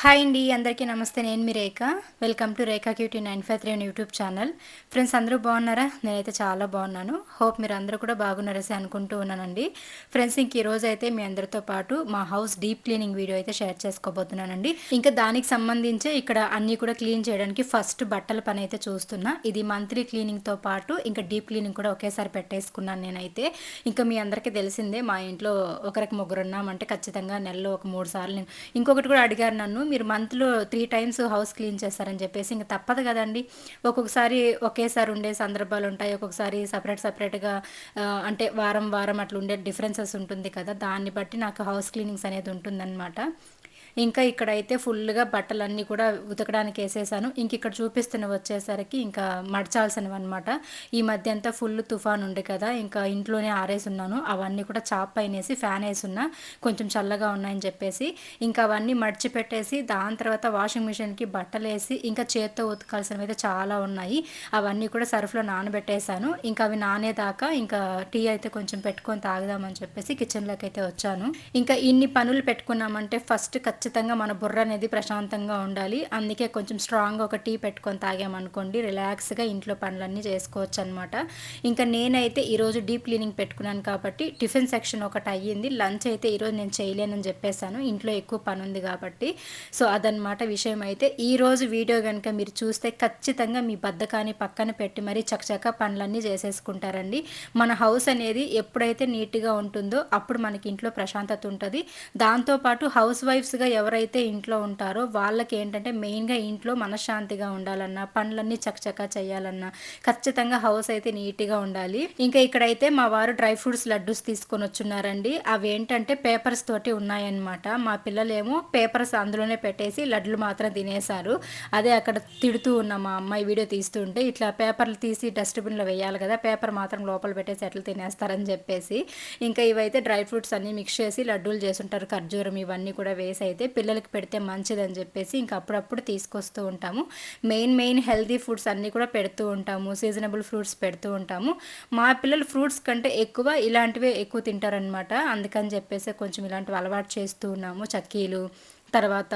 Hi అండి అందరికీ నమస్తే. నేను మీ Rekha. Welcome to Rekha cutie nine five three YouTube channel friends అందరూ బాగున్నారా? నేనైతే చాలా బాగున్నాను. హోప్ మీరు అందరూ కూడా బాగున్నారసి అనుకుంటూ ఉన్నానండి. ఫ్రెండ్స్ ఇంక ఈరోజు అయితే మీ అందరితో పాటు మా హౌస్ డీప్ క్లీనింగ్ వీడియో అయితే షేర్ చేసుకోబోతున్నానండి. ఇంకా దానికి సంబంధించి ఇక్కడ అన్నీ కూడా క్లీన్ చేయడానికి ఫస్ట్ బట్టల పని అయితే చూస్తున్నా. ఇది మంత్లీ క్లీనింగ్తో పాటు ఇంకా డీప్ క్లీనింగ్ కూడా ఒకేసారి పెట్టేసుకున్నాను నేనైతే. ఇంకా మీ అందరికీ తెలిసిందే మా ఇంట్లో ఒకరికి ముగ్గురు ఉన్నామంటే ఖచ్చితంగా నెలలో ఒక మూడు సార్లు నేను ఇంకొకటి కూడా అడిగారు నన్ను మీరు మంత్లో త్రీ టైమ్స్ హౌస్ క్లీన్ చేస్తారని చెప్పేసి ఇంకా తప్పదు కదండి. ఒక్కొక్కసారి ఒకేసారి ఉండే సందర్భాలు ఉంటాయి. ఒక్కొక్కసారి సపరేట్ సపరేట్గా అంటే వారం వారం అట్లా ఉండే డిఫరెన్సెస్ ఉంటుంది కదా. దాన్ని బట్టి నాకు హౌస్ క్లీనింగ్స్ అనేది ఉంటుందన్నమాట. ఇంకా ఇక్కడైతే ఫుల్గా బట్టలన్నీ కూడా ఉతకడానికి వేసేసాను. ఇంక ఇక్కడ చూపిస్తున్న వచ్చేసరికి ఇంకా మడచాల్సినవి అనమాట ఈ మధ్య అంతా ఫుల్ తుఫాన్ ఉండే కదా ఇంకా ఇంట్లోనే ఆరేసున్నాను. అవన్నీ కూడా చాప్ పైన వేసి ఫ్యాన్ వేసున్నా కొంచెం చల్లగా ఉన్నాయని చెప్పేసి. ఇంకా అవన్నీ మడిచి పెట్టేసి దాని తర్వాత వాషింగ్ మిషన్కి బట్టలు వేసి ఇంకా చేత్తో ఉతకాల్సినవి అయితే చాలా ఉన్నాయి. అవన్నీ కూడా సర్ఫ్లో నానబెట్టేశాను. ఇంకా అవి నానేదాకా ఇంకా టీ అయితే కొంచెం పెట్టుకొని తాగుదామని చెప్పేసి కిచెన్లోకి అయితే వచ్చాను. ఇంకా ఇన్ని పనులు పెట్టుకున్నామంటే ఫస్ట్ ఖచ్చితంగా ఖచ్చితంగా మన బుర్ర అనేది ప్రశాంతంగా ఉండాలి. అందుకే కొంచెం స్ట్రాంగ్ ఒక టీ పెట్టుకొని తాగామనుకోండి రిలాక్స్గా ఇంట్లో పనులన్నీ చేసుకోవచ్చు అనమాట ఇంకా నేనైతే ఈరోజు డీప్ క్లీనింగ్ పెట్టుకున్నాను కాబట్టి టిఫిన్ సెక్షన్ ఒకటి అయ్యింది. లంచ్ అయితే ఈరోజు నేను చేయలేనని చెప్పేశాను. ఇంట్లో ఎక్కువ పని ఉంది కాబట్టి. సో అదనమాట విషయం అయితే. ఈరోజు వీడియో కనుక మీరు చూస్తే ఖచ్చితంగా మీ బద్దకాన్ని పక్కన పెట్టి మరీ చకచక పనులన్నీ చేసేసుకుంటారండి. మన హౌస్ అనేది ఎప్పుడైతే నీట్గా ఉంటుందో అప్పుడు మనకి ఇంట్లో ప్రశాంతత ఉంటుంది. దాంతోపాటు హౌస్ వైఫ్స్గా ఎవరైతే ఇంట్లో ఉంటారో వాళ్ళకి ఏంటంటే మెయిన్గా ఇంట్లో మనశ్శాంతిగా ఉండాలన్నా పనులన్నీ చకచకా చేయాలన్నా ఖచ్చితంగా హౌస్ అయితే నీట్గా ఉండాలి. ఇంకా ఇక్కడైతే మా వారు డ్రై ఫ్రూట్స్ లడ్డూస్ తీసుకొని వచ్చున్నారండి. అవి ఏంటంటే పేపర్స్ తోటి ఉన్నాయన్నమాట. మా పిల్లలేమో పేపర్స్ అందులోనే పెట్టేసి లడ్లు మాత్రం తినేశారు. అదే అక్కడ తిడుతూ ఉన్న మా అమ్మాయి వీడియో తీస్తుంటే ఇట్లా పేపర్లు తీసి డస్ట్బిన్లో వేయాలి కదా పేపర్ మాత్రం లోపల పెట్టేసి ఎట్లా తినేస్తారని చెప్పేసి. ఇంకా ఇవైతే డ్రై ఫ్రూట్స్ అన్నీ మిక్స్ చేసి లడ్డూలు చేస్తుంటారు. ఖర్జూరం ఇవన్నీ కూడా వేసి అయితే పిల్లలకి పెడితే మంచిదని చెప్పేసి ఇంక అప్పుడప్పుడు తీసుకొస్తూ ఉంటాము. మెయిన్ మెయిన్ హెల్తీ ఫుడ్స్ అన్నీ కూడా పెడుతూ ఉంటాము. సీజనబుల్ ఫ్రూట్స్ పెడుతూ ఉంటాము. మా పిల్లలు ఫ్రూట్స్ కంటే ఎక్కువ ఇలాంటివే ఎక్కువ తింటారనమాట అందుకని చెప్పేసి కొంచెం ఇలాంటివి అలవాటు చేస్తూ ఉన్నాము. చక్కీలు తర్వాత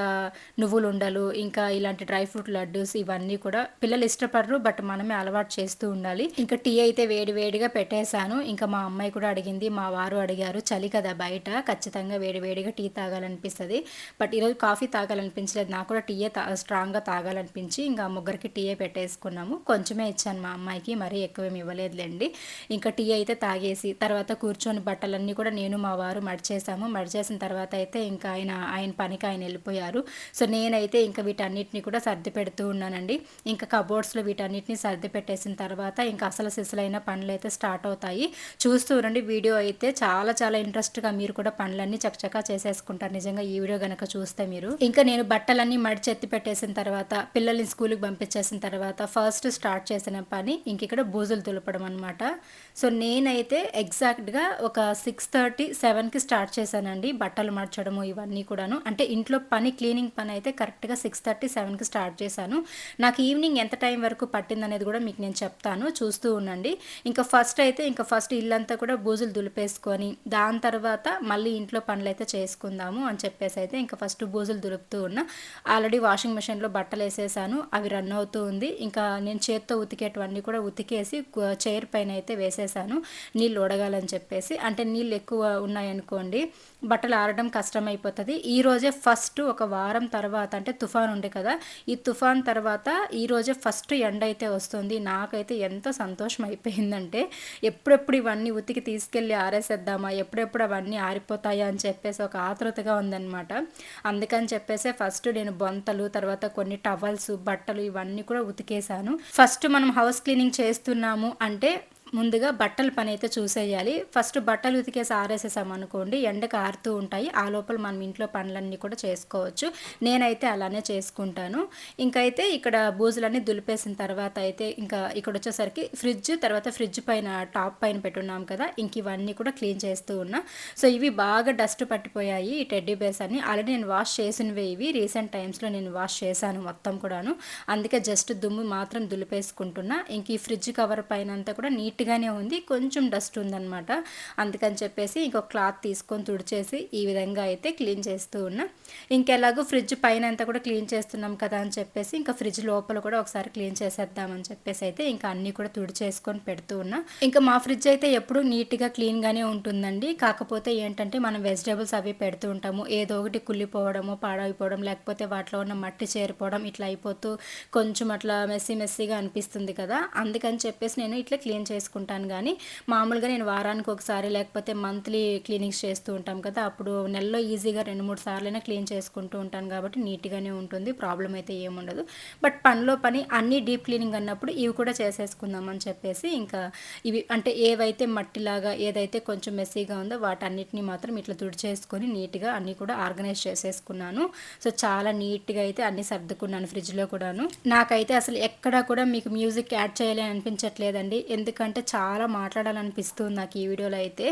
నువ్వులు ఉండలు ఇంకా ఇలాంటి డ్రై ఫ్రూట్ లడ్డూస్ ఇవన్నీ కూడా పిల్లలు ఇష్టపడరు బట్ మనమే అలవాటు చేస్తూ ఉండాలి. ఇంకా టీ అయితే వేడి వేడిగా పెట్టేశాను. ఇంకా మా అమ్మాయి కూడా అడిగింది మా వారు అడిగారు చలి కదా బయట ఖచ్చితంగా వేడి వేడిగా టీ తాగాలనిపిస్తుంది. బట్ ఈరోజు కాఫీ తాగాలనిపించలేదు నాకు కూడా టీయే తా స్ట్రాంగ్గా తాగాలనిపించి ఇంకా ముగ్గురికి టీయే పెట్టేసుకున్నాము. కొంచెమే ఇచ్చాను మా అమ్మాయికి మరీ ఎక్కువేమి ఇవ్వలేదులేండి. ఇంకా టీ అయితే తాగేసి తర్వాత కూర్చొని బట్టలన్నీ కూడా నేను మా వారు మడిచేసాము మడిచేసిన తర్వాత అయితే ఇంకా ఆయన ఆయన పనికి ఆయన వెళ్ళిపోయారు. సో నేనైతే ఇంకా వీటన్నిటిని కూడా సర్ది పెడుతూ ఉన్నానండి. ఇంకా కబోర్డ్స్లో వీటన్నిటిని సర్ది పెట్టేసిన తర్వాత ఇంకా అసలు సిసలైన పనులు అయితే స్టార్ట్ అవుతాయి. చూస్తూ ఉండండి వీడియో అయితే చాలా చాలా ఇంట్రెస్ట్గా మీరు కూడా పనులన్నీ చకచకా చేసేసుకుంటారు. నిజంగా ఈ వీడియో కనుక చూస్తే మీరు. ఇంకా నేను బట్టలన్నీ మడిచి ఎత్తి పెట్టేసిన తర్వాత పిల్లల్ని స్కూల్కి పంపించేసిన తర్వాత ఫస్ట్ స్టార్ట్ చేసిన పని ఇంక ఇక్కడ బూజులు తులపడం అనమాట సో నేనైతే ఎగ్జాక్ట్గా ఒక సిక్స్ థర్టీ సెవెన్కి స్టార్ట్ చేశానండి బట్టలు మార్చడము ఇవన్నీ కూడాను. అంటే ఇంట్లో ఇంట్లో పని క్లీనింగ్ పని అయితే కరెక్ట్గా సిక్స్ థర్టీ సెవెన్కి స్టార్ట్ చేశాను. నాకు ఈవినింగ్ ఎంత టైం వరకు పట్టింది అనేది కూడా మీకు నేను చెప్తాను. చూస్తూ ఉండండి. ఇంకా ఫస్ట్ అయితే ఇంకా ఫస్ట్ ఇల్లంతా కూడా బూజులు దులిపేసుకొని దాని తర్వాత మళ్ళీ ఇంట్లో పనులు అయితే చేసుకుందాము అని చెప్పేసి అయితే ఇంకా ఫస్ట్ బూజులు దులుపుతూ ఉన్నా ఆల్రెడీ వాషింగ్ మిషన్లో బట్టలు వేసేసాను. అవి రన్ అవుతూ ఉంది. ఇంకా నేను చేత్తో ఉతికేటివన్నీ కూడా ఉతికేసి చైర్ పైన అయితే వేసేసాను. నీళ్ళు ఉడగాలని చెప్పేసి. అంటే నీళ్ళు ఎక్కువ ఉన్నాయనుకోండి బట్టలు ఆరడం కష్టమైపోతుంది. ఈరోజే ఫస్ట్ ఒక వారం తర్వాత అంటే తుఫాన్ ఉండే కదా ఈ తుఫాన్ తర్వాత ఈరోజే ఫస్ట్ ఎండ అయితే వస్తుంది. నాకైతే ఎంత సంతోషం అయిపోయిందంటే ఎప్పుడెప్పుడు ఇవన్నీ ఉతికి తీసుకెళ్ళి ఆరేసేద్దామా ఎప్పుడెప్పుడు అవన్నీ ఆరిపోతాయా అని చెప్పేసి ఒక ఆతృతగా ఉందన్నమాట. అందుకని చెప్పేసి ఫస్ట్ నేను బొంతలు తర్వాత కొన్ని టవల్స్ బట్టలు ఇవన్నీ కూడా ఉతికేసాను ఫస్ట్ మనం హౌస్ క్లీనింగ్ చేస్తున్నాము అంటే ముందుగా బట్టల పని అయితే చూసేయాలి. ఫస్ట్ బట్టలు ఉతికేసి ఆరేసేసాం అనుకోండి ఎండకు ఆరుతూ ఉంటాయి. ఆ లోపల మనం ఇంట్లో పనులన్నీ కూడా చేసుకోవచ్చు. నేనైతే అలానే చేసుకుంటాను. ఇంకైతే ఇక్కడ బూజులన్నీ దులిపేసిన తర్వాత అయితే ఇంకా ఇక్కడ వచ్చేసరికి ఫ్రిడ్జ్ తర్వాత ఫ్రిడ్జ్ పైన టాప్ పైన పెట్టున్నాం కదా ఇంక ఇవన్నీ కూడా క్లీన్ చేస్తూ ఉన్నా. సో ఇవి బాగా డస్ట్ పట్టిపోయాయి ఈ టెడ్డీ బేస్ అని ఆల్రెడీ నేను వాష్ చేసినవి ఇవి. రీసెంట్ టైమ్స్లో నేను వాష్ చేశాను మొత్తం కూడాను. అందుకే జస్ట్ దుమ్ము మాత్రం దులిపేసుకుంటున్నా. ఇంక ఈ ఫ్రిడ్జ్ కవర్ పైన అంతా కూడా నీట్ నీట్గానే ఉంది కొంచెం డస్ట్ ఉందన్నమాట. అందుకని చెప్పేసి ఇంకొక క్లాత్ తీసుకొని తుడిచేసి ఈ విధంగా అయితే క్లీన్ చేస్తూ ఉన్నా. ఇంకెలాగో ఫ్రిడ్జ్ పైన అంతా కూడా క్లీన్ చేస్తున్నాం కదా అని చెప్పేసి ఇంకా ఫ్రిడ్జ్ లోపల కూడా ఒకసారి క్లీన్ చేసేద్దామని చెప్పేసి అయితే ఇంకా అన్నీ కూడా తుడిచేసుకొని పెడుతూ ఉన్నా. ఇంకా మా ఫ్రిడ్జ్ అయితే ఎప్పుడు నీట్గా క్లీన్గానే ఉంటుందండి. కాకపోతే ఏంటంటే మనం వెజిటేబుల్స్ అవి పెడుతూ ఉంటాము. ఏదో ఒకటి కుళ్ళిపోవడము పాడైపోవడం లేకపోతే వాటిలో ఉన్న మట్టి చేరిపోవడం ఇట్లా అయిపోతూ కొంచెం అట్లా మెస్సీ మెస్సీగా అనిపిస్తుంది కదా. అందుకని చెప్పేసి నేను ఇట్లా క్లీన్ చేసుకుంటాను కానీ మామూలుగా నేను వారానికి ఒకసారి లేకపోతే మంత్లీ క్లీనింగ్స్ చేస్తూ ఉంటాం కదా అప్పుడు నెలలో ఈజీగా రెండు మూడు సార్లైనా క్లీన్ చేసుకుంటూ ఉంటాను కాబట్టి నీట్గానే ఉంటుంది ప్రాబ్లం అయితే ఏముండదు బట్ పనిలో పని అన్నీ డీప్ క్లీనింగ్ అన్నప్పుడు ఇవి కూడా చేసేసుకుందాం అని చెప్పేసి ఇంకా ఇవి అంటే ఏవైతే మట్టిలాగా ఏదైతే కొంచెం మెస్సీగా ఉందో వాటన్నిటిని మాత్రం ఇట్లా తుడిచేసుకొని నీట్గా అన్నీ కూడా ఆర్గనైజ్ చేసేసుకున్నాను. సో చాలా నీట్గా అయితే అన్నీ సర్దుకున్నాను ఫ్రిడ్జ్లో కూడాను. నాకైతే అసలు ఎక్కడా కూడా మీకు మ్యూజిక్ యాడ్ చేయాలి అనిపించట్లేదండి. ఎందుకంటే అంటే చాలా మాట్లాడాలనిపిస్తుంది నాకు ఈ వీడియోలో అయితే.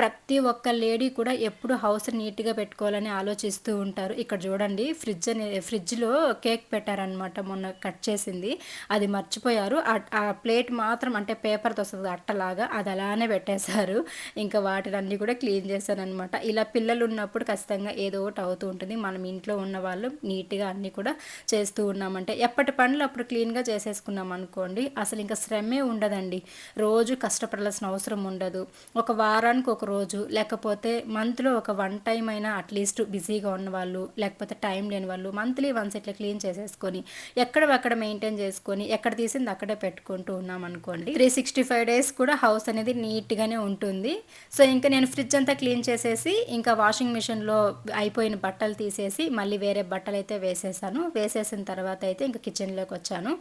ప్రతి ఒక్క లేడీ కూడా ఎప్పుడు హౌస్ నీట్గా పెట్టుకోవాలని ఆలోచిస్తూ ఉంటారు. ఇక్కడ చూడండి ఫ్రిడ్జ్ అనే ఫ్రిడ్జ్లో కేక్ పెట్టారనమాట మొన్న కట్ చేసింది. అది మర్చిపోయారు. ఆ ప్లేట్ మాత్రం అంటే పేపర్తో వస్తుంది అట్టలాగా అది అలానే పెట్టేశారు. ఇంకా వాటిని అన్నీ కూడా క్లీన్ చేశారనమాట అనమాట ఇలా పిల్లలు ఉన్నప్పుడు ఖచ్చితంగా ఏదో ఒకటి అవుతూ ఉంటుంది. మనం ఇంట్లో ఉన్న వాళ్ళు నీట్గా అన్నీ కూడా చేస్తూ ఉన్నామంటే. ఎప్పటి పనులు అప్పుడు క్లీన్గా చేసేసుకున్నాం అనుకోండి అసలు ఇంకా శ్రమే ఉండదండి. రోజు కష్టపడాల్సిన అవసరం ఉండదు. ఒక వారానికి ఒక రోజు లేకపోతే మంత్లో ఒక వన్ టైం అయినా అట్లీస్ట్ బిజీగా ఉన్న వాళ్ళు లేకపోతే టైం లేని వాళ్ళు మంత్లీ వన్స్ ఇట్లా క్లీన్ చేసేసుకొని ఎక్కడ అక్కడ మెయింటైన్ చేసుకొని ఎక్కడ తీసింది అక్కడే పెట్టుకుంటూ ఉన్నాం అనుకోండి. త్రీ సిక్స్టీ ఫైవ్ డేస్ కూడా హౌస్ అనేది నీట్గానే ఉంటుంది. సో ఇంకా నేను ఫ్రిడ్జ్ అంతా క్లీన్ చేసేసి ఇంకా వాషింగ్ మిషన్లో అయిపోయిన బట్టలు తీసేసి మళ్ళీ వేరే బట్టలు అయితే వేసేసాను. వేసేసిన తర్వాత అయితే ఇంకా కిచెన్లోకి వచ్చాను.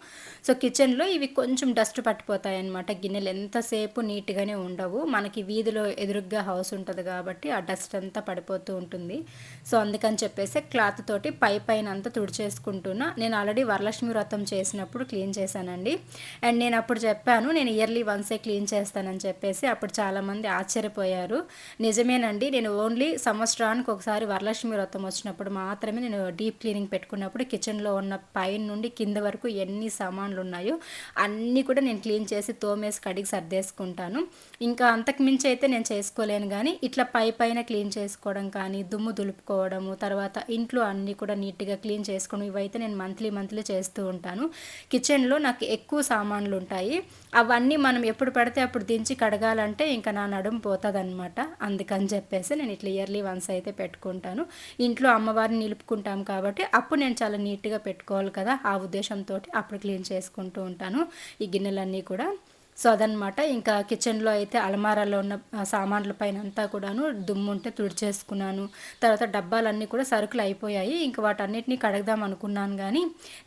సో కిచెన్లో ఇవి కొంచెం డస్ట్ పట్టిపోతాయి అనమాట గిన్నెలు ఎంతసేపు నీట్గానే ఉండవు. మనకి వీధిలో ఎదురుగ్గా హౌస్ ఉంటుంది కాబట్టి ఆ డస్ట్ అంతా పడిపోతూ ఉంటుంది. సో అందుకని చెప్పేసి క్లాత్ తోటి పై పైన అంతా తుడిచేసుకుంటున్నా. నేను ఆల్రెడీ వరలక్ష్మి వ్రతం చేసినప్పుడు క్లీన్ చేశానండి. అండ్ నేను అప్పుడు చెప్పాను నేను ఇయర్లీ వన్సే క్లీన్ చేస్తానని చెప్పేసి అప్పుడు చాలామంది ఆశ్చర్యపోయారు. నిజమేనండి నేను ఓన్లీ సంవత్సరానికి ఒకసారి వరలక్ష్మి వ్రతం వచ్చినప్పుడు మాత్రమే నేను డీప్ క్లీనింగ్ పెట్టుకున్నప్పుడు కిచెన్లో ఉన్న పైన నుండి కింద వరకు ఎన్ని సామాన్లు ఉన్నాయో అన్నీ కూడా నేను క్లీన్ చేసి తోమేసి కడిగి సర్దేసుకుంటాను. ఇంకా అంతకు మించి అయితే నేను చేసుకోలేను కానీ ఇట్లా పై పైన క్లీన్ చేసుకోవడం కానీ దుమ్ము దులుపుకోవడము తర్వాత ఇంట్లో అన్నీ కూడా నీట్గా క్లీన్ చేసుకోవడం ఇవైతే నేను మంత్లీ మంత్లీ చేస్తూ ఉంటాను. కిచెన్లో నాకు ఎక్కువ సామాన్లు ఉంటాయి అవన్నీ మనం ఎప్పుడు పడితే అప్పుడు దించి కడగాలంటే ఇంకా నా నడుము పోతుంది అనమాట అందుకని చెప్పేసి నేను ఇట్లా ఇయర్లీ వన్స్ అయితే పెట్టుకుంటాను. ఇంట్లో అమ్మవారిని నిలుపుకుంటాం కాబట్టి అప్పుడు నేను చాలా నీట్గా పెట్టుకోవాలి కదా ఆ ఉద్దేశంతో అప్పుడు క్లీన్ చేసుకుంటూ ఉంటాను. ఈ గిన్నెలన్నీ కూడా సో అదనమాట ఇంకా కిచెన్లో అయితే అలమారాలో ఉన్న సామాన్ల పైన అంతా కూడాను దుమ్ము ఉంటే తుడిచేసుకున్నాను. తర్వాత డబ్బాలన్నీ కూడా సరుకులు అయిపోయాయి. ఇంకా వాటన్నిటిని కడగదాం అనుకున్నాను కానీ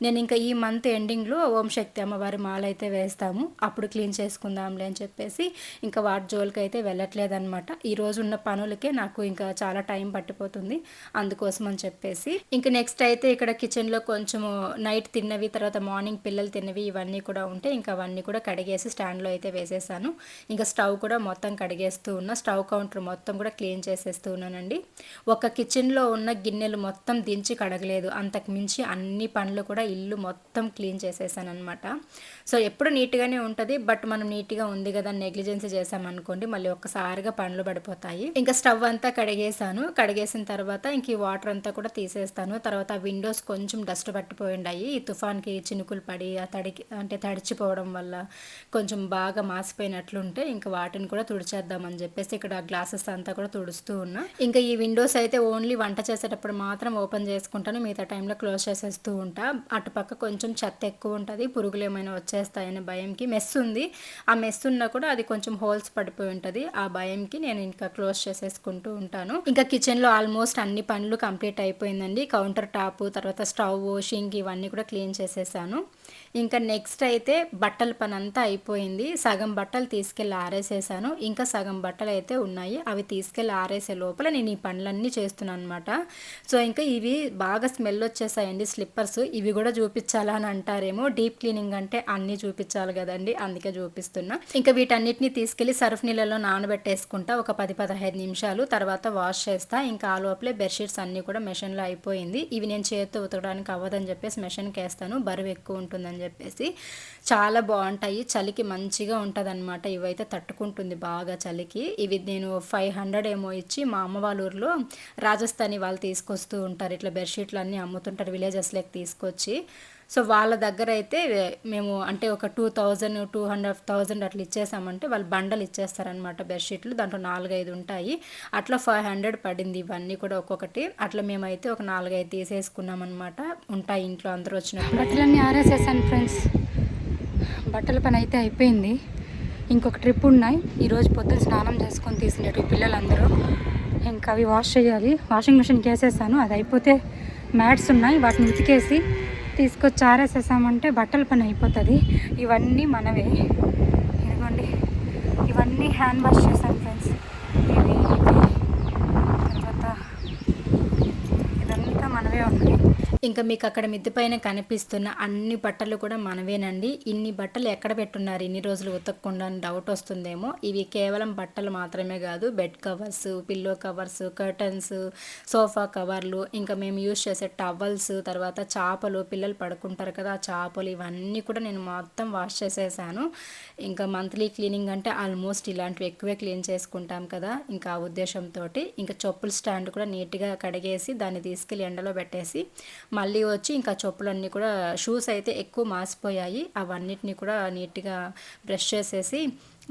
నేను ఇంకా ఈ మంత్ ఎండింగ్లో ఓం శక్తి అమ్మవారి మాల అయితే వేస్తాము. అప్పుడు క్లీన్ చేసుకుందాంలే అని చెప్పేసి ఇంకా వాటి జోలికి అయితే వెళ్ళట్లేదనమాట ఈ రోజు ఉన్న పనులకే నాకు ఇంకా చాలా టైం పట్టిపోతుంది. అందుకోసం అని చెప్పేసి ఇంకా నెక్స్ట్ అయితే ఇక్కడ కిచెన్లో కొంచెము నైట్ తిన్నవి తర్వాత మార్నింగ్ పిల్లలు తిన్నవి ఇవన్నీ కూడా ఉంటే ఇంకా అవన్నీ కూడా కడిగేసి స్టాండ్ ప్యాన్లో అయితే వేసేసాను. ఇంకా స్టవ్ కూడా మొత్తం కడిగేస్తూ ఉన్నా స్టవ్ కౌంటర్ మొత్తం కూడా క్లీన్ చేసేస్తూ ఉన్నానండి. ఒక కిచెన్లో ఉన్న గిన్నెలు మొత్తం దించి కడగలేదు. అంతకు మించి అన్ని పనులు కూడా ఇల్లు మొత్తం క్లీన్ చేసేసాను అనమాట సో ఎప్పుడు నీట్గానే ఉంటుంది బట్ మనం నీట్గా ఉంది కదా నెగ్లిజెన్సీ చేసామనుకోండి మళ్ళీ ఒక్కసారిగా పనులు పడిపోతాయి. ఇంకా స్టవ్ అంతా కడిగేసాను కడిగేసిన తర్వాత ఇంక ఈ వాటర్ అంతా కూడా తీసేస్తాను. తర్వాత విండోస్ కొంచెం డస్ట్ పట్టిపోయిండాయి. ఈ తుఫాన్కి చినుకులు పడి ఆ తడికి అంటే తడిచిపోవడం వల్ల కొంచెం బాగా మాసిపోయినట్లుంటే ఇంకా వాటిని కూడా తుడిచేద్దామని చెప్పేసి ఇక్కడ గ్లాసెస్ అంతా కూడా తుడుస్తూ ఉన్నా. ఇంకా ఈ విండోస్ అయితే ఓన్లీ వంట చేసేటప్పుడు మాత్రం ఓపెన్ చేసుకుంటాను. మిగతా టైంలో క్లోజ్ చేసేస్తూ ఉంటా. అటుపక్క కొంచెం చెత్త ఎక్కువ ఉంటుంది. పురుగులు ఏమైనా వచ్చేస్తాయనే భయంకి మెస్ ఉంది. ఆ మెస్ ఉన్నా కూడా అది కొంచెం హోల్స్ పడిపోయి ఉంటుంది. ఆ భయంకి నేను ఇంకా క్లోజ్ చేసేసుకుంటూ ఉంటాను. ఇంకా కిచెన్లో ఆల్మోస్ట్ అన్ని పనులు కంప్లీట్ అయిపోయిందండి. కౌంటర్ టాప్ తర్వాత స్టవ్ షింక్ ఇవన్నీ కూడా క్లీన్ చేసేసాను. ఇంకా నెక్స్ట్ అయితే బట్టల పని అంతా అయిపోయింది. సగం బట్టలు తీసుకెళ్ళి ఆరేసేసాను. ఇంకా సగం బట్టలు అయితే ఉన్నాయి. అవి తీసుకెళ్ళి ఆరేసే లోపల నేను ఈ పనులన్నీ చేస్తున్నాను అనమాట సో ఇంకా ఇవి బాగా స్మెల్ వచ్చేసాయండి స్లిప్పర్స్. ఇవి కూడా చూపించాలా అని అంటారేమో. డీప్ క్లీనింగ్ అంటే అన్నీ చూపించాలి కదండి. అందుకే చూపిస్తున్నా. ఇంకా వీటన్నిటిని తీసుకెళ్ళి సర్ఫ్ నీళ్ళలో నానబెట్టేసుకుంటా ఒక పది పదహైదు నిమిషాలు. తర్వాత వాష్ చేస్తా. ఇంకా ఆ లోపలే బెడ్షీట్స్ అన్నీ కూడా మెషిన్లో అయిపోయింది. ఇవి నేను చేతితో ఉతకడానికి అవ్వదని చెప్పేసి మెషిన్కి వేస్తాను బరువు ఎక్కువ ఉంటుందని చెప్పేసి చాలా బాగుంటాయి. చలికి మంచిగా ఉంటుంది అనమాట ఇవైతే తట్టుకుంటుంది బాగా చలికి. ఇవి నేను ఫైవ్ హండ్రెడ్ ఏమో ఇచ్చి మా అమ్మ వాళ్ళ ఊర్లో రాజస్థానీ వాళ్ళు తీసుకొస్తూ ఉంటారు. ఇట్లా బెడ్షీట్లు అన్నీ అమ్ముతుంటారు విలేజెస్లోకి తీసుకొచ్చి. సో వాళ్ళ దగ్గర అయితే మేము అంటే ఒక two thousand two hundred thousand అట్లా ఇచ్చేసామంటే వాళ్ళు బండలు ఇచ్చేస్తారనమాట బెడ్షీట్లు దాంట్లో నాలుగైదు ఉంటాయి. అట్లా ఫైవ్ హండ్రెడ్ పడింది ఇవన్నీ కూడా ఒక్కొక్కటి. అట్లా మేమైతే ఒక నాలుగైదు తీసేసుకున్నాం అనమాట ఉంటాయి ఇంట్లో అందరూ వచ్చినప్పుడు. బట్టలన్నీ ఆరేసేసాను ఫ్రెండ్స్. బట్టల పని అయితే అయిపోయింది. ఇంకొక ట్రిప్ ఉన్నాయి. ఈరోజు పొద్దున్న స్నానం చేసుకొని తీసినట్టు పిల్లలందరూ. ఇంకా అవి వాష్ చేయాలి. వాషింగ్ మిషన్కి వేసేసాను అది అయిపోతే మ్యాట్స్ ఉన్నాయి. వాటిని ఉతికేసి తీసుకొచ్చి ఆరేసేసామంటే బట్టల పని అయిపోతుంది. ఇవన్నీ మనవే. ఇదిగోండి. ఇవన్నీ హ్యాండ్ వాష్ చేశాను ఫ్రెండ్స్ ఇవి ఇవి తర్వాత ఇదంతా మనవే ఉన్నాయి ఇంకా మీకు అక్కడ మిద్ది పైన కనిపిస్తున్న అన్ని బట్టలు కూడా మనవేనండి. ఇన్ని బట్టలు ఎక్కడ పెట్టున్నారు? ఇన్ని రోజులు ఉతకకుండా అని డౌట్ వస్తుందేమో. ఇవి కేవలం బట్టలు మాత్రమే కాదు bed covers pillow covers curtains sofa కవర్లు ఇంకా మేము యూజ్ చేసే టవల్స్ తర్వాత చేపలు పిల్లలు పడుకుంటారు కదా ఆ చేపలు ఇవన్నీ కూడా నేను మొత్తం వాష్ చేసేసాను. ఇంకా మంత్లీ క్లీనింగ్ అంటే ఆల్మోస్ట్ ఇలాంటివి ఎక్కువే క్లీన్ చేసుకుంటాం కదా ఇంకా ఆ ఉద్దేశంతో ఇంకా చెప్పుల స్టాండ్ కూడా నీట్గా కడిగేసి దాన్ని తీసుకెళ్ళి ఎండలో పెట్టేసి మళ్ళీ వచ్చి ఇంకా చెప్పులన్నీ కూడా షూస్ అయితే ఎక్కువ మాసిపోయాయి. అవన్నిటిని కూడా నీట్గా బ్రష్ చేసేసి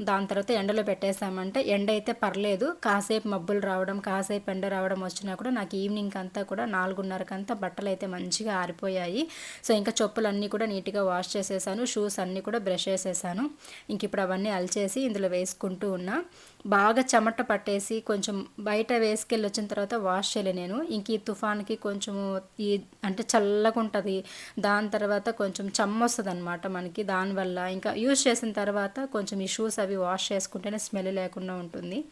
దాని తర్వాత ఎండలో పెట్టేసామంటే ఎండ అయితే పర్లేదు. కాసేపు మబ్బులు రావడం కాసేపు ఎండ రావడం వచ్చినా కూడా నాకు ఈవినింగ్ అంతా కూడా నాలుగున్నరకంతా బట్టలు అయితే మంచిగా ఆరిపోయాయి. సో ఇంకా చెప్పులు అన్నీ కూడా నీట్గా వాష్ చేసేసాను. షూస్ అన్నీ కూడా బ్రష్ చేసేసాను. ఇంక ఇప్పుడు అవన్నీ అలిచేసి ఇందులో వేసుకుంటూ ఉన్నా. బాగా చెమట పట్టేసి కొంచెం బయట వేసుకెళ్ళి వచ్చిన తర్వాత వాష్ చేయలే నేను. ఇంక ఈ తుఫాన్కి కొంచెము ఈ అంటే చల్లగా ఉంటుంది. దాని తర్వాత కొంచెం చెమ్మ వస్తుంది అనమాట మనకి దానివల్ల ఇంకా యూజ్ చేసిన తర్వాత కొంచెం ఈ షూస్ అవి వాష్ చేసుకుంటేనే స్మెల్ లేకుండా ఉంటుంది.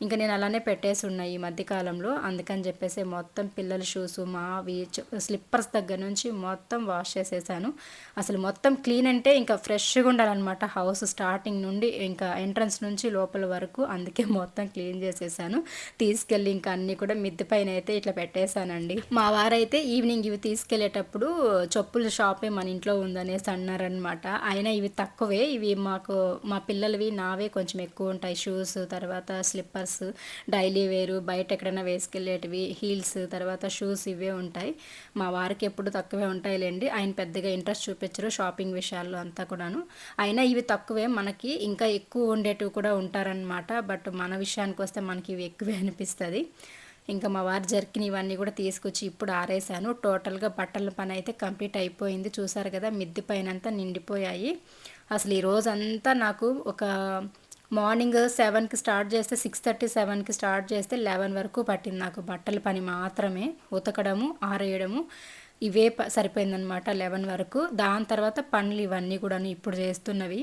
ఇంకా నేను అలానే పెట్టేసి ఉన్నాయి ఈ మధ్యకాలంలో అందుకని చెప్పేసి మొత్తం పిల్లల షూస్ మావి స్లిప్పర్స్ దగ్గర నుంచి మొత్తం వాష్ చేసేసాను. అసలు మొత్తం క్లీన్ అంటే ఇంకా ఫ్రెష్గా ఉండాలన్నమాట. హౌస్ స్టార్టింగ్ నుండి ఇంకా ఎంట్రన్స్ నుంచి లోపల వరకు అందుకే మొత్తం క్లీన్ చేసేసాను. తీసుకెళ్ళి ఇంకా అన్నీ కూడా మిద్దె పైన అయితే ఇట్లా పెట్టేశానండి. మా వారైతే ఈవినింగ్ ఇవి తీసుకెళ్ళేటప్పుడు చెప్పుల షాపే మన ఇంట్లో ఉందనేసి అన్నారనమాట అయినా ఇవి తక్కువే. ఇవి మాకు మా పిల్లలవి నావే కొంచెం ఎక్కువ ఉంటాయి. షూస్ తర్వాత స్లిప్పర్స్ డైలీ వేరు బయట ఎక్కడైనా వేసుకెళ్ళేటివి హీల్స్ తర్వాత షూస్ ఇవే ఉంటాయి. మా వారికి ఎప్పుడు తక్కువే ఉంటాయిలేండి. ఆయన పెద్దగా ఇంట్రెస్ట్ చూపించరు షాపింగ్ విషయాల్లో అంతా కూడాను. అయినా ఇవి తక్కువే మనకి ఇంకా ఎక్కువ ఉండేటివి కూడా ఉంటారనమాట బట్ మన విషయానికి వస్తే మనకి ఇవి ఎక్కువే అనిపిస్తుంది. ఇంకా మా వారి జర్కిన్ ఇవన్నీ కూడా తీసుకొచ్చి ఇప్పుడు ఆరేసాను. టోటల్గా బట్టల పని అయితే కంప్లీట్ అయిపోయింది. చూసారు కదా మిద్ది పైన అంతా నిండిపోయాయి. అసలు ఈ రోజంతా నాకు ఒక మార్నింగ్ సెవెన్కి స్టార్ట్ చేస్తే సిక్స్ థర్టీ సెవెన్కి స్టార్ట్ చేస్తే లెవెన్ వరకు పట్టింది నాకు. బట్టల పని మాత్రమే. ఉతకడము ఆరేయడము ఇవే ప సరిపోయిందనమాట లెవెన్ వరకు. దాని తర్వాత పనులు ఇవన్నీ కూడా ఇప్పుడు చేస్తున్నవి.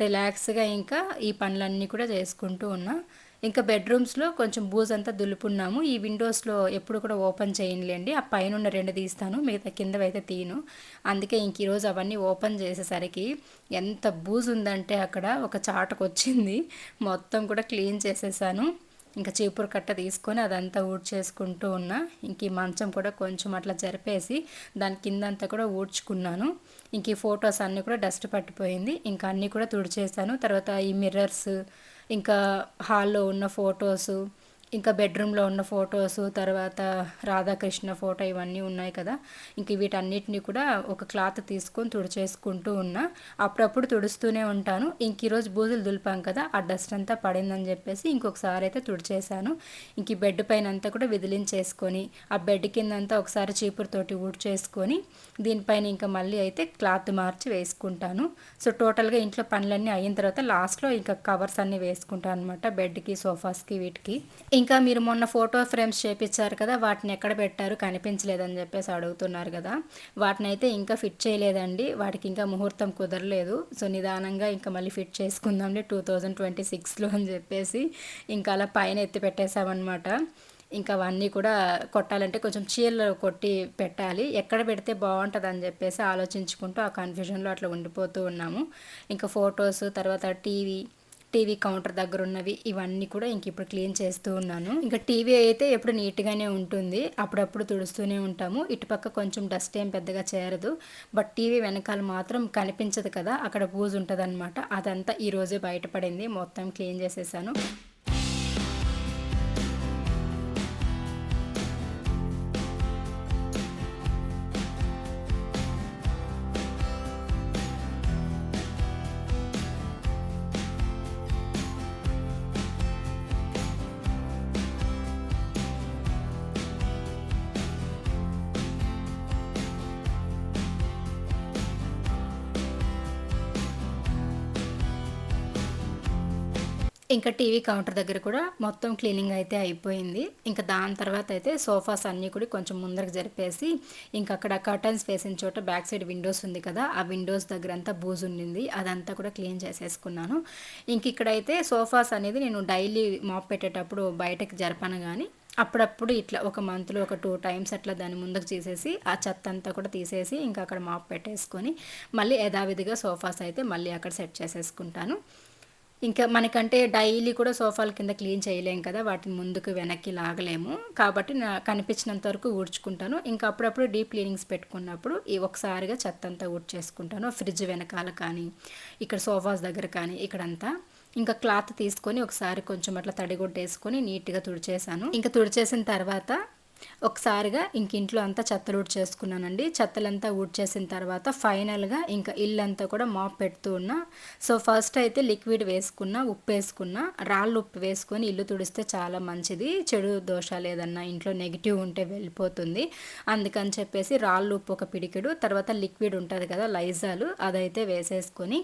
రిలాక్స్గా ఇంకా ఈ పనులన్నీ కూడా చేసుకుంటూ ఉన్నా. ఇంకా బెడ్రూమ్స్లో కొంచెం బూజ్ అంతా దులుపున్నాము. ఈ విండోస్లో ఎప్పుడు కూడా ఓపెన్ చేయండి ఆ పైన రెండు తీస్తాను మిగతా కిందవైతే తీను అందుకే ఇంక ఈరోజు అవన్నీ ఓపెన్ చేసేసరికి ఎంత బూజు ఉందంటే అక్కడ ఒక చాటకు వచ్చింది మొత్తం కూడా క్లీన్ చేసేసాను. ఇంకా చీపురు కట్ట తీసుకొని అదంతా ఊడ్చేసుకుంటూ ఉన్నా. ఇంక ఈ మంచం కూడా కొంచెం అట్లా జరిపేసి దాని కిందంతా కూడా ఊడ్చుకున్నాను. ఇంక ఈ ఫొటోస్ అన్నీ కూడా డస్ట్ పట్టిపోయింది. ఇంకా అన్నీ కూడా తుడిచేసాను తర్వాత ఈ మిర్రర్స్ ఇంకా హాల్లో ఉన్న ఫొటోసు ఇంకా బెడ్రూమ్లో ఉన్న ఫొటోస్ తర్వాత రాధాకృష్ణ ఫోటో ఇవన్నీ ఉన్నాయి కదా. ఇంక వీటన్నిటిని కూడా ఒక క్లాత్ తీసుకొని తుడిచేసుకుంటూ ఉన్నా. అప్పుడప్పుడు తుడుస్తూనే ఉంటాను. ఇంక ఈరోజు బూజులు దులిపాం కదా ఆ డస్ట్ అంతా పడిందని చెప్పేసి ఇంకొకసారి అయితే తుడిచేసాను ఇంక ఈ బెడ్ పైన అంతా కూడా విదిలించేసుకొని ఆ బెడ్ కింద అంతా ఒకసారి చీపురుతోటి ఊడ్చేసుకొని దీనిపైన ఇంకా మళ్ళీ అయితే క్లాత్ మార్చి వేసుకుంటాను. సో టోటల్గా ఇంట్లో పనులన్నీ అయిన తర్వాత లాస్ట్లో ఇంకా కవర్స్ అన్నీ వేసుకుంటాను అనమాట బెడ్కి సోఫాస్కి వీటికి. ఇంకా మీరు మొన్న ఫోటో ఫ్రేమ్స్ చేపించారు కదా వాటిని ఎక్కడ పెట్టారు కనిపించలేదని చెప్పేసి అడుగుతున్నారు కదా. వాటిని అయితే ఇంకా ఫిట్ చేయలేదండి. వాటికి ఇంకా ముహూర్తం కుదరలేదు. సో నిదానంగా ఇంకా మళ్ళీ ఫిట్ చేసుకుందాంలే టూ థౌజండ్ ట్వంటీ సిక్స్లో అని చెప్పేసి ఇంకా అలా పైన ఎత్తి పెట్టేశామన్నమాట. ఇంకా అవన్నీ కూడా కొట్టాలంటే కొంచెం చీరలు కొట్టి పెట్టాలి. ఎక్కడ పెడితే బాగుంటుంది అని చెప్పేసి ఆలోచించుకుంటూ ఆ కన్ఫ్యూజన్లో అట్లా ఉండిపోతూ ఉన్నాము. ఇంకా ఫొటోస్ తర్వాత టీవీ టీవీ కౌంటర్ దగ్గర ఉన్నవి ఇవన్నీ కూడా ఇంక ఇప్పుడు క్లీన్ చేస్తూ ఉన్నాను. ఇంకా టీవీ అయితే ఎప్పుడు నీట్గానే ఉంటుంది. అప్పుడప్పుడు తుడుస్తూనే ఉంటాము. ఇటుపక్క కొంచెం డస్ట్ ఏం పెద్దగా చేరదు. బట్ టీవీ వెనకాల మాత్రం కనిపించదు కదా అక్కడ పూజ ఉంటుంది అదంతా ఈరోజే బయటపడింది. మొత్తం క్లీన్ చేసేసాను. ఇంకా టీవీ కౌంటర్ దగ్గర కూడా మొత్తం క్లీనింగ్ అయితే అయిపోయింది. ఇంకా దాని తర్వాత అయితే సోఫాస్ అన్నీ కూడా కొంచెం ముందరకు జరిపేసి ఇంకా అక్కడ కర్టన్స్ వేసిన చోట బ్యాక్ సైడ్ విండోస్ ఉంది కదా ఆ విండోస్ దగ్గర అంతా బూజు ఉండింది. అదంతా కూడా క్లీన్ చేసేసుకున్నాను. ఇంక ఇక్కడైతే సోఫాస్ అనేది నేను డైలీ మాప్ పెట్టేటప్పుడు బయటకు జరపను కానీ అప్పుడప్పుడు ఇట్లా ఒక మంత్లో ఒక టూ టైమ్స్ అట్లా దాన్ని ముందుకు తీసేసి ఆ చెత్త అంతా కూడా తీసేసి ఇంకా అక్కడ మాప్ పెట్టేసుకొని మళ్ళీ యథావిధిగా సోఫాస్ అయితే మళ్ళీ అక్కడ సెట్ చేసేసుకుంటాను. ఇంకా మనకంటే డైలీ కూడా సోఫాల కింద క్లీన్ చేయలేం కదా వాటిని ముందుకు వెనక్కి లాగలేము. కాబట్టి నా కనిపించినంత వరకు ఊడ్చుకుంటాను. ఇంకా అప్పుడప్పుడు డీప్ క్లీనింగ్స్ పెట్టుకున్నప్పుడు ఈ ఒకసారిగా చెత్త అంతా ఊడ్చేసుకుంటాను. ఫ్రిడ్జ్ వెనకాల కానీ ఇక్కడ సోఫాస్ దగ్గర కానీ ఇక్కడంతా. ఇంకా క్లాత్ తీసుకొని ఒకసారి కొంచెం అట్లా తడిగొట్టేసుకొని నీట్గా తుడిచేసాను ఇంకా తుడిచేసిన తర్వాత ఒకసారిగా ఇంక ఇంట్లో అంతా చెత్తలు చేసుకున్నానండి. చెత్తలంతా ఊడ్చేసిన తర్వాత ఫైనల్గా ఇంకా ఇల్లంతా కూడా మాప్ పెడుతూ ఉన్నా. సో ఫస్ట్ అయితే లిక్విడ్ వేసుకున్న ఉప్పు వేసుకున్న రాళ్ళు ఉప్పు వేసుకొని ఇల్లు తుడిస్తే చాలా మంచిది. చెడు దోషాలు ఏదన్నా ఇంట్లో నెగిటివ్ ఉంటే వెళ్ళిపోతుంది. అందుకని చెప్పేసి రాళ్ళు ఉప్పు ఒక పిడికెడు తర్వాత లిక్విడ్ ఉంటుంది కదా లైజాలు అదైతే వేసేసుకొని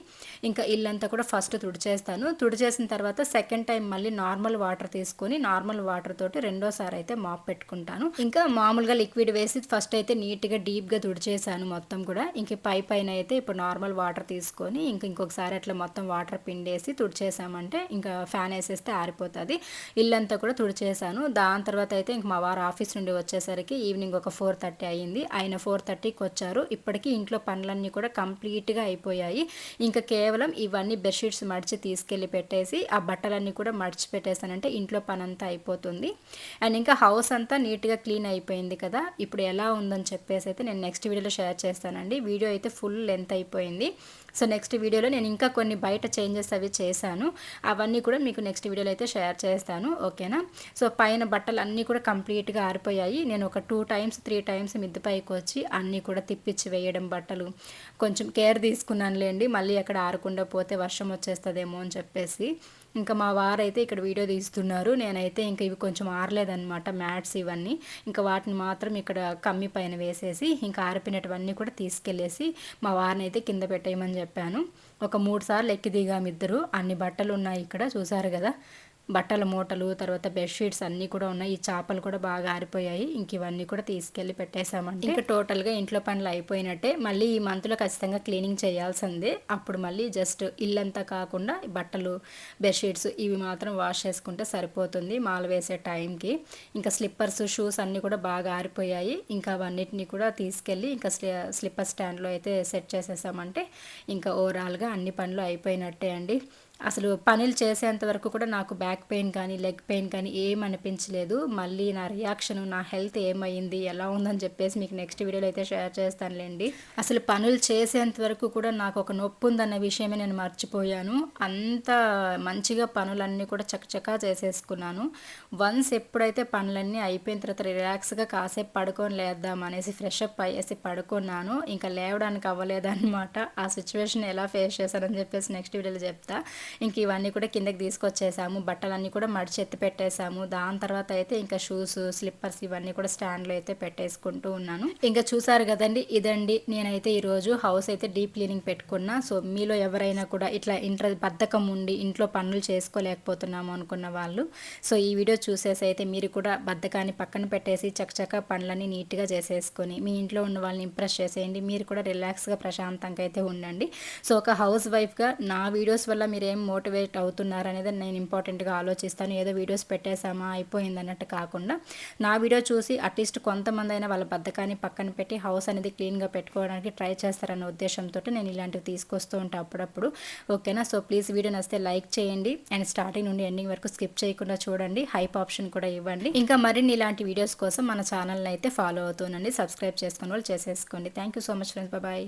ఇంకా ఇల్లంతా కూడా ఫస్ట్ తుడిచేస్తాను. తుడిచేసిన తర్వాత సెకండ్ టైం మళ్ళీ నార్మల్ వాటర్ తీసుకొని నార్మల్ వాటర్ తోటి రెండోసారి అయితే మాప్ పెట్టుకుంటాను. ఇంకా మామూలుగా లిక్విడ్ వేసి ఫస్ట్ అయితే నీట్గా డీప్గా తుడిచేసాను మొత్తం కూడా. ఇంక పై పైన అయితే ఇప్పుడు నార్మల్ వాటర్ తీసుకొని ఇంక ఇంకొకసారి అట్లా మొత్తం వాటర్ పిండేసి తుడిచేసామంటే ఇంకా ఫ్యాన్ వేసేస్తే ఆరిపోతుంది. ఇల్లంతా కూడా తుడిచేసాను దాని తర్వాత అయితే ఇంక మా వారు ఆఫీస్ నుండి వచ్చేసరికి ఈవినింగ్ ఒక ఫోర్ థర్టీ అయ్యింది. ఆయన ఫోర్ థర్టీకి వచ్చారు. ఇప్పటికీ ఇంట్లో పనులన్నీ కూడా కంప్లీట్గా అయిపోయాయి. ఇంకా కేవలం ఇవన్నీ బెడ్షీట్స్ మడిచి తీసుకెళ్ళి పెట్టేసి ఆ బట్టలన్నీ కూడా మడిచి పెట్టేసానంటే ఇంట్లో పని అంతా అయిపోతుంది. అండ్ ఇంకా హౌస్ అంతా నీట్గా క్లీన్ అయిపోయింది కదా ఇప్పుడు ఎలా ఉందని చెప్పేసి అయితే నేను నెక్స్ట్ వీడియోలో షేర్ చేస్తానండి. వీడియో అయితే ఫుల్ లెంత్ అయిపోయింది. సో నెక్స్ట్ వీడియోలో నేను ఇంకా కొన్ని బయట చేంజెస్ అవి చేశాను. అవన్నీ కూడా మీకు నెక్స్ట్ వీడియోలో అయితే షేర్ చేస్తాను. ఓకేనా? సో పైన బట్టలు అన్నీ కూడా కంప్లీట్గా ఆరిపోయాయి. నేను ఒక టూ టైమ్స్ త్రీ టైమ్స్ మిద్ది పైకి వచ్చి అన్నీ కూడా తిప్పించి వేయడం బట్టలు కొంచెం కేర్ తీసుకున్నానులేండి. మళ్ళీ అక్కడ ఆరకుండా పోతే వర్షం వచ్చేస్తుందేమో అని చెప్పేసి. ఇంకా మా వారైతే ఇక్కడ వీడియో తీస్తున్నారు. నేనైతే ఇంకా ఇవి కొంచెం ఆరలేదన్నమాట మ్యాట్స్ ఇవన్నీ. ఇంకా వాటిని మాత్రం ఇక్కడ కమ్మి పైన వేసేసి ఇంకా ఆరిపోయినటువన్నీ కూడా తీసుకెళ్ళేసి మా వారిని అయితే కింద పెట్టేయమని చెప్పాను. ఒక మూడు సార్లు ఎక్కి దిగాము ఇద్దరు. అన్ని బట్టలు ఉన్నాయి ఇక్కడ చూసారు కదా? బట్టల మూటలు తర్వాత బెడ్షీట్స్ అన్నీ కూడా ఉన్నాయి. ఈ చేపలు కూడా బాగా ఆరిపోయాయి. ఇంక ఇవన్నీ కూడా తీసుకెళ్ళి పెట్టేశామంటే ఇంకా టోటల్గా ఇంట్లో పనులు అయిపోయినట్టే. మళ్ళీ ఈ మంత్లో ఖచ్చితంగా క్లీనింగ్ చేయాల్సిందే. అప్పుడు మళ్ళీ జస్ట్ ఇల్లంతా కాకుండా బట్టలు బెడ్షీట్స్ ఇవి మాత్రం వాష్ చేసుకుంటే సరిపోతుంది మాల వేసే టైంకి ఇంకా స్లిప్పర్స్ షూస్ అన్నీ కూడా బాగా ఆరిపోయాయి. ఇంకా అవన్నిటిని కూడా తీసుకెళ్ళి ఇంకా స్లిప్పర్ స్టాండ్లో అయితే సెట్ చేసేసామంటే ఇంకా ఓవరాల్గా అన్ని పనులు అయిపోయినట్టే అండి. అసలు పనులు చేసేంత వరకు కూడా నాకు బ్యాక్ పెయిన్ కానీ లెగ్ పెయిన్ కానీ ఏం అనిపించలేదు. మళ్ళీ నా రియాక్షన్ నా హెల్త్ ఏమైంది ఎలా ఉందని చెప్పేసి మీకు నెక్స్ట్ వీడియోలో అయితే షేర్ చేస్తానులేండి. అసలు పనులు చేసేంత వరకు కూడా నాకు ఒక నొప్పి ఉందన్న విషయమే నేను మర్చిపోయాను. అంత మంచిగా పనులన్నీ కూడా చకచకా చేసేసుకున్నాను. వన్స్ ఎప్పుడైతే పనులన్నీ అయిపోయిన తర్వాత రిలాక్స్గా కాసేపు పడుకొని లేద్దాం అనేసి ఫ్రెష్ అప్ అయ్యేసి పడుకున్నాను ఇంకా లేవడానికి అవ్వలేదన్నమాట. ఆ సిచ్యువేషన్ ఎలా ఫేస్ చేశానని చెప్పేసి నెక్స్ట్ వీడియోలో చెప్తా. ఇంక ఇవన్నీ కూడా కిందకి తీసుకొచ్చేసాము. బట్టలన్నీ కూడా మడిచి ఎత్తి పెట్టేసాము. దాని తర్వాత అయితే ఇంకా షూస్ స్లిప్పర్స్ ఇవన్నీ కూడా స్టాండ్లో అయితే పెట్టేసుకుంటూ ఉన్నాను. ఇంకా చూసారు కదండి ఇదండి. నేనైతే ఈరోజు హౌస్ అయితే డీప్ క్లీనింగ్ పెట్టుకున్నా. సో మీలో ఎవరైనా కూడా ఇట్లా ఇంటర్ బద్ధకం ఉండి ఇంట్లో పనులు చేసుకోలేకపోతున్నాము అనుకున్న వాళ్ళు సో ఈ వీడియో చూసేసి అయితే మీరు కూడా బద్ధకాన్ని పక్కన పెట్టేసి చకచక పనులన్నీ నీట్గా చేసేసుకొని మీ ఇంట్లో ఉన్న వాళ్ళని ఇంప్రెస్ చేసేయండి. మీరు కూడా రిలాక్స్గా ప్రశాంతంగా అయితే ఉండండి. సో ఒక హౌస్ వైఫ్గా నా వీడియోస్ వల్ల మీరు ఏం మోటివేట్ అవుతున్నారు అనేది నేను ఇంపార్టెంట్గా ఆలోచిస్తాను. ఏదో వీడియోస్ పెట్టేశామా అయిపోయింది అన్నట్టు కాకుండా నా వీడియో చూసి అట్లీస్ట్ కొంతమంది అయినా వాళ్ళ బద్దకాన్ని పక్కన పెట్టి హౌస్ అనేది క్లీన్గా పెట్టుకోవడానికి ట్రై చేస్తారన్న ఉద్దేశంతో నేను ఇలాంటివి తీసుకొస్తూ ఉంటాను అప్పుడప్పుడు. ఓకేనా? సో ప్లీజ్ వీడియో నస్తే లైక్ చేయండి. అండ్ స్టార్టింగ్ నుండి ఎండింగ్ వరకు స్కిప్ చేయకుండా చూడండి. హైప్ ఆప్షన్ కూడా ఇవ్వండి. ఇంకా మరిన్ని ఇలాంటి వీడియోస్ కోసం మన ఛానల్ని అయితే ఫాలో అవుతుందండి సబ్స్క్రైబ్ చేసుకుని వాళ్ళు చేసేసుకోండి. Thank you so much friends. Bye.